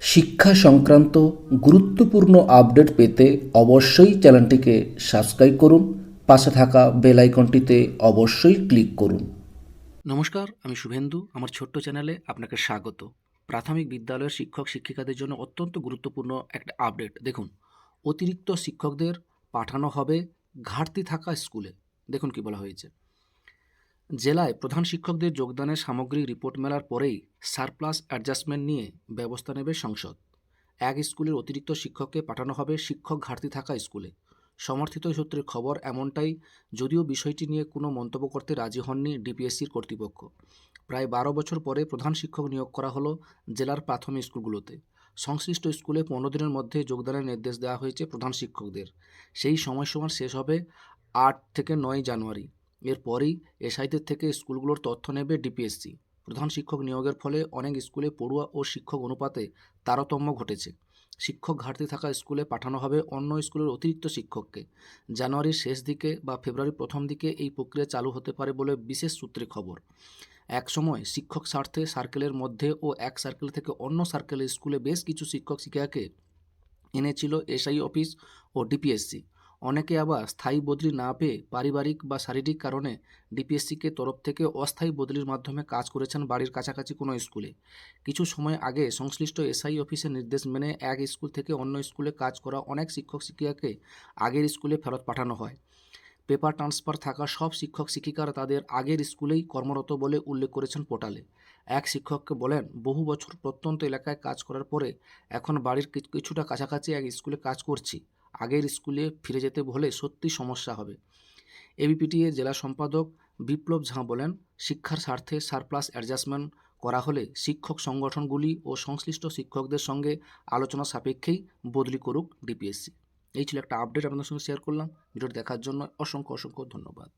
শিক্ষা সংক্রান্ত গুরুত্বপূর্ণ আপডেট পেতে অবশ্যই চ্যানেলটিকে সাবস্ক্রাইব করুন, পাশে থাকা বেল আইকনটিতে অবশ্যই ক্লিক করুন। নমস্কার, আমি শুভেন্দু, আমার ছোট্ট চ্যানেলে আপনাকে স্বাগত। প্রাথমিক বিদ্যালয়ের শিক্ষক শিক্ষিকাদের জন্য অত্যন্ত গুরুত্বপূর্ণ একটা আপডেট। দেখুন, অতিরিক্ত শিক্ষকদের পাঠানো হবে ঘাটতি থাকা স্কুলে। দেখুন কি বলা হয়েছে। জেলায় প্রধান শিক্ষকদের যোগদানের সামগ্রিক রিপোর্ট মেলার পরেই সারপ্লাস অ্যাডজাস্টমেন্ট নিয়ে ব্যবস্থা নেবে সংসদ। এক স্কুলের অতিরিক্ত শিক্ষককে পাঠানো হবে শিক্ষক ঘাটতি থাকা স্কুলে। সমর্থিত সূত্রের খবর এমনটাই, যদিও বিষয়টি নিয়ে কোনো মন্তব্য করতে রাজি হননি ডিপিএসসির কর্তৃপক্ষ। প্রায় বারো বছর পরে প্রধান শিক্ষক নিয়োগ করা হলো জেলার প্রাথমিক স্কুলগুলোতে। সংশ্লিষ্ট স্কুলে পনেরো দিনের মধ্যে যোগদানের নির্দেশ দেওয়া হয়েছে প্রধান শিক্ষকদের। সেই সময়সীমা শেষ হবে আট থেকে নয় জানুয়ারি। এরপরেই এসআইদের থেকে স্কুলগুলোর তথ্য নেবে ডিপিএসসি। প্রধান শিক্ষক নিয়োগের ফলে অনেক স্কুলে পড়ুয়া ও শিক্ষক অনুপাতে তারতম্য ঘটেছে। শিক্ষক ঘাটতি থাকা স্কুলে পাঠানো হবে অন্য স্কুলের অতিরিক্ত শিক্ষককে। জানুয়ারির শেষ দিকে বা ফেব্রুয়ারির প্রথম দিকে এই প্রক্রিয়া চালু হতে পারে বলে বিশেষ সূত্রে খবর। একসময় শিক্ষক স্বার্থে সার্কেলের মধ্যে ও এক সার্কেল থেকে অন্য সার্কেলের স্কুলে বেশ কিছু শিক্ষক শিক্ষিকাকে এনেছিল এসআই অফিস ও ডিপিএসসি। অনেকে আবার স্থায়ী বদলি না পেয়ে পারিবারিক বা শারীরিক কারণে ডিপিএসসিকে তরফ থেকে অস্থায়ী বদলির মাধ্যমে কাজ করেছেন বাড়ির কাছাকাছি কোনো স্কুলে। কিছু সময় আগে সংশ্লিষ্ট এসআই অফিসের নির্দেশ মেনে এক স্কুল থেকে অন্য স্কুলে কাজ করা অনেক শিক্ষক শিক্ষিকাকে আগের স্কুলে ফেরত পাঠানো হয়। পেপার ট্রান্সফার থাকা সব শিক্ষক শিক্ষিকারা তাদের আগের স্কুলেই কর্মরত বলে উল্লেখ করেছেন পোর্টালে। এক শিক্ষককে বলেন, বহু বছর প্রত্যন্ত এলাকায় কাজ করার পরে এখন বাড়ির কিছু- কিছুটা কাছাকাছি এক স্কুলে কাজ করছি। আগের স্কুলে ফিরে যেতে বলে সত্যি সমস্যা হবে। এবিপিটিএ জেলা সম্পাদক বিপ্লব ঝা বলেন, শিক্ষার স্বার্থে সারপ্লাস অ্যাডজাস্টমেন্ট করা হলে শিক্ষক সংগঠনগুলি ও সংশ্লিষ্ট শিক্ষকদের সঙ্গে আলোচনা সাপেক্ষেই বদলি করুক ডিপিএসসি। এই ছিল একটা আপডেট আপনাদের সঙ্গে শেয়ার করলাম। ভিডিওটি দেখার জন্য অসংখ্য অসংখ্য ধন্যবাদ।